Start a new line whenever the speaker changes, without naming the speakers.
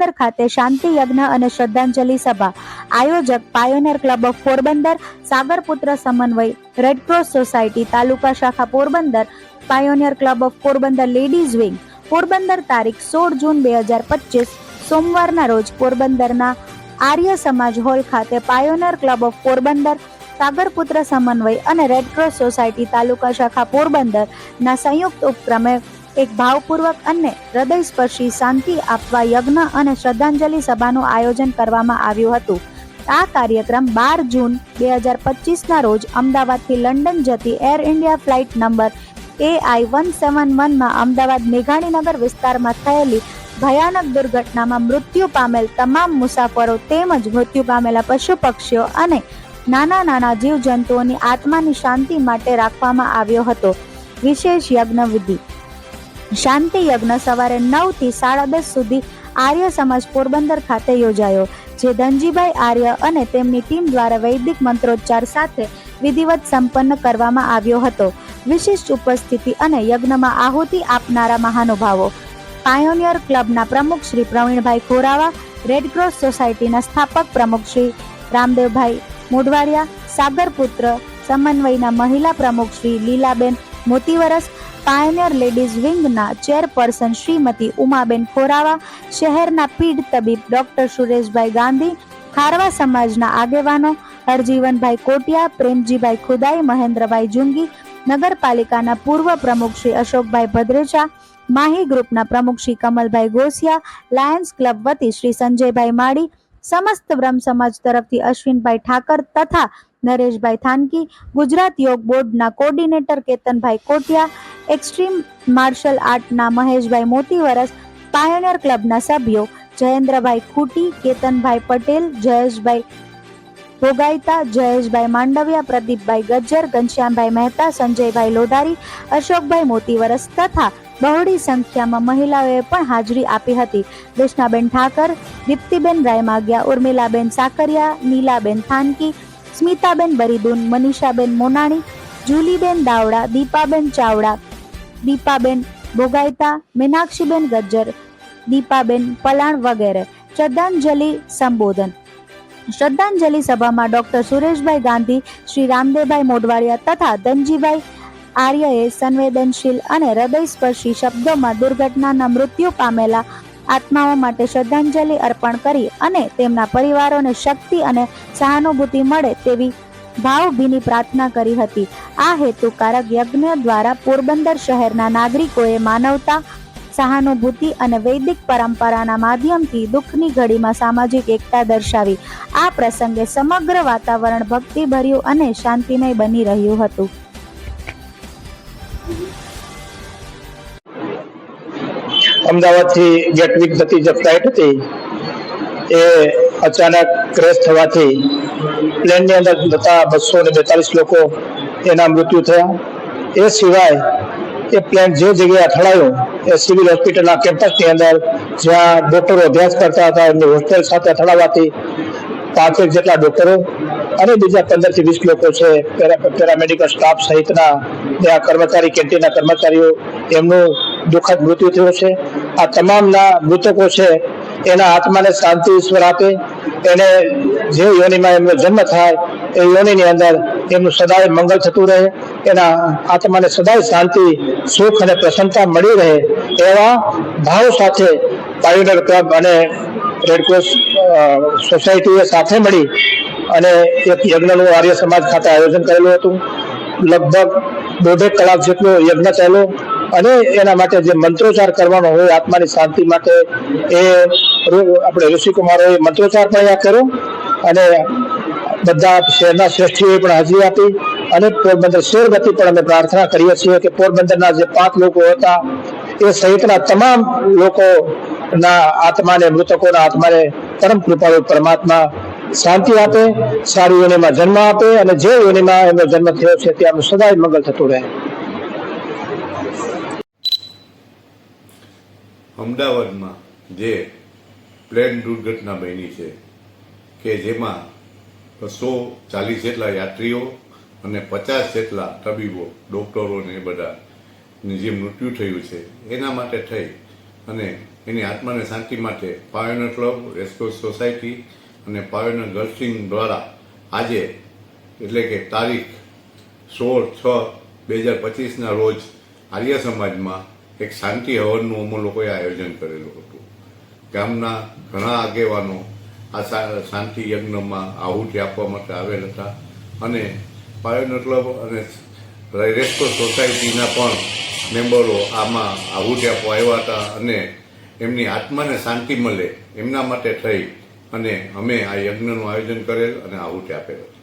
પોરબંદર ખાતે શાંતિ યજ્ઞ અને શ્રદ્ધાંજલિ સભા. આયોજક pioneer club of Porbandar, Sagarputra Samanvay red cross society taluka શાખા Porbandar pioneer club of Porbandar ladies wing. Porbandar તારીખ સોળ જૂન બે હજાર પચીસ, સોમવારના રોજ પોરબંદરના આર્ય સમાજ હોલ ખાતે pioneer club of Porbandar, Sagarputra Samanvay અને રેડક્રોસ સોસાયટી તાલુકા શાખા પોરબંદર ના સંયુક્ત ઉપક્રમે એક ભાવપૂર્વક અને હૃદયસ્પર્શી શાંતિ આપવા યજ્ઞ અને શ્રદ્ધાંજલિ સભાનું આયોજન કરવામાં આવ્યું હતું. આ કાર્યક્રમ બાર જૂન બે હજાર પચીસના રોજ અમદાવાદથી લંડન જતી Air India flight number AI one seven વનમાં અમદાવાદ મેઘાણીનગર વિસ્તારમાં થયેલી ભયાનક દુર્ઘટનામાં મૃત્યુ પામેલ તમામ મુસાફરો તેમજ મૃત્યુ પામેલા પશુ પક્ષીઓ અને નાના નાના જીવજંતુઓની આત્માની શાંતિ માટે રાખવામાં આવ્યો હતો. વિશેષ યજ્ઞ વિધિ શાંતિ યજ્ઞ સવારે નવથી સાડા દસ સુધી આર્ય સમાજ પોરબંદર ખાતે યોજાયો, જે ધનજીભાઈ આર્ય અને તેમની ટીમ દ્વારા વૈદિક મંત્રોચ્ચાર સાથે વિધિવત સંપન્ન કરવામાં આવ્યો હતો. વિશિષ્ટ ઉપસ્થિતિ અને યજ્ઞમાં આહુતિ આપનારા મહાનુભાવો. પાયોનિયર ક્લબના પ્રમુખ શ્રી પ્રવીણભાઈ ખોરાવા રેડક્રોસ સોસાયટીના સ્થાપક પ્રમુખ શ્રી રામદેવભાઈ મોઢવાડિયા, સાગરપુત્ર સમન્વયના મહિલા પ્રમુખ શ્રી લીલાબેન મોતીવરસ પાયોનિયર લેડીઝ વિંગના ચેરપર્સન શ્રીમતી ઉમાબેન ખોરાવા, શહેરના પીઢ તબીબ ડોક્ટર સુરેશભાઈ ગાંધી, ખારવા સમાજના આગેવાનો હરજીવનભાઈ કોટિયા, પ્રેમજીભાઈ ખુદાઈ, મહેન્દ્રભાઈ જુંગી, નગરપાલિકાના પૂર્વ પ્રમુખ શ્રી અશોકભાઈ ભદ્રેચા, માહી ગ્રુપના પ્રમુખ શ્રી કમલભાઈ ગોસિયા, લાયન્સ ક્લબ વતી શ્રી સંજયભાઈ માળી, સમસ્ત બ્રહ્મ સમાજ તરફથી અશ્વિનભાઈ ઠાકર તથા નરેશભાઈ થાનકી, ગુજરાત યોગ બોર્ડના coordinator Ketanbhai Kotiya, extreme martial આર્ટના Maheshbhai Motivaras, pioneer ક્લબના સભ્યો જયેન્દ્રભાઈ ખૂટી, કેતનભાઈ પટેલ, જયેશભાઈ ભોગાઈતા, જયેશભાઈ માંડવિયા, પ્રદીપભાઈ ગજ્જર, ઘનશ્યામભાઈ મહેતા, સંજયભાઈ લોઢારી અશોકભાઈ મોતીવરસ તથા બહોળી સંખ્યામાં મહિલાઓએ પણ હાજરી આપી હતી. કૃષ્ણાબેન ઠાકર, દીપ્તિબેન રાયમાગ્યા, ઉર્મિલાબેન સાકરિયા, નીલાબેન થાનકી સ્મિતાબેન બરીદુન, મનીષાબેન મોનાણી, જુલીબેન દાવડા, દીપાબેન ચાવડા, દીપાબેન ભોગાઈતા, મીનાક્ષીબેન ગજ્જર, દીપાબેન પલાણ વગેરે. શ્રદ્ધાંજલિ સંબોધન. શ્રદ્ધાંજલિ સભામાં ડોક્ટર સુરેશભાઈ ગાંધી, શ્રી રામદેવભાઈ મોઢવાડિયા તથા ધનજીભાઈ આર્યએ સંવેદનશીલ અને હૃદયસ્પર્શી શબ્દોમાં દુર્ઘટનાના મૃત્યુ પામેલા આત્માઓ માટે શ્રદ્ધાંજલિ અર્પણ કરી અને તેમના પરિવારોને શક્તિ અને સહાનુભૂતિ મળે તેવી ભાવભીની પ્રાર્થના કરી હતી. આ હેતુકારક યજ્ઞ દ્વારા પોરબંદર શહેરના નાગરિકોએ માનવતા, સહાનુભૂતિ અને વૈદિક પરંપરાના માધ્યમથી દુઃખની ઘડીમાં સામાજિક એકતા દર્શાવી. આ પ્રસંગે સમગ્ર વાતાવરણ ભક્તિભર્યું અને શાંતિમય બની રહ્યું હતું.
અમદાવાદથી ગેટવિક થતી જે ફ્લાઇટ હતી, એ અચાનક ક્રેશ થવાથી પ્લેનની અંદર જતા બસો ને બેતાલીસ લોકો એના મૃત્યુ થયા. એ સિવાય એ પ્લેન જે જગ્યાએ અથડાયું, એ સિવિલ હોસ્પિટલના કેમ્પસની અંદર જ્યાં ડોક્ટરો અભ્યાસ કરતા હતા, એમની હોસ્ટેલ સાથે અથડાવાથી પાંચેક જેટલા ડોક્ટરો અને બીજા પંદરથી વીસ લોકો છે પેરા પેરામેડિકલ સ્ટાફ સહિતના ત્યાં કર્મચારી કેન્ટીનના કર્મચારીઓ એમનું દુઃખદ મૃત્યુ થયું છે. આ તમામના મૃતકો છે, એના આત્માને શાંતિ ઈશ્વર આપે. એને જે યોનિમાં એમનો જન્મ થાય, એ યોનિની અંદર એમનું સદાય મંગલ થતું રહે. એના આત્માને સદાય શાંતિ, સુખ અને પ્રસન્નતા મળી રહે એવા ભાવ સાથે પાયોનિયર ક્લબ અને રેડક્રોસ સોસાયટીએ સાથે મળી અને એક યજ્ઞનું આર્ય સમાજ ખાતે આયોજન કરેલું હતું. લગભગ દોઢેક કલાક જેટલો યજ્ઞ ચાલ્યો અને એના માટે જે મંત્રોચ્ચાર કરવાનો હોય, આત્માની શાંતિ માટે એ આપણે ઋષિકુમારોએ મંત્રોચ્ચાર પણ અહીંયા કર્યો અને બધા શહેરના શ્રેષ્ઠીઓએ પણ હાજરી આપી અને પોરબંદર શહેર પણ અમે પ્રાર્થના કરીએ છીએ કે પોરબંદરના જે પાંચ લોકો હતા, એ સહિતના તમામ લોકોના આત્માને, મૃતકોના આત્માને પરમ કૃપાળુ પરમાત્મા શાંતિ આપે, સારી યોનિમાં જન્મ આપે અને જે યોનિમાં એમનો જન્મ થયો છે ત્યાંનું સદાય મંગલ થતું રહે.
અમદાવાદમાં જે પ્લેન દુર્ઘટના બની છે, કે જેમાં સો ચાલીસ જેટલા યાત્રીઓ અને પચાસ જેટલા તબીબો, ડૉક્ટરો ને બધા જે મૃત્યુ થયું છે, એના માટે થઈ અને એની આત્માને શાંતિ માટે પાયોનર ક્લબ રેસ્કોસ સોસાયટી અને પાયોનર ગર્લ્સિંગ દ્વારા આજે એટલે કે તારીખ સોળ છ બે હજાર પચીસના રોજ આર્ય સમાજમાં એક શાંતિ હવનનું અમે લોકોએ આયોજન કરેલું હતું. ગામના ઘણા આગેવાનો આ શાંતિ યજ્ઞમાં આહુતિ આપવા માટે આવેલ હતા અને પાયોનર ક્લબ અને રેસ્કો સોસાયટીના પણ મેમ્બરો આમાં આહુતિ આપવા આવ્યા હતા અને એમની આત્માને શાંતિ મળે એમના માટે થઈ અને અમે આ યજ્ઞનું આયોજન કરેલ અને આહુતિ આપેલ હતી.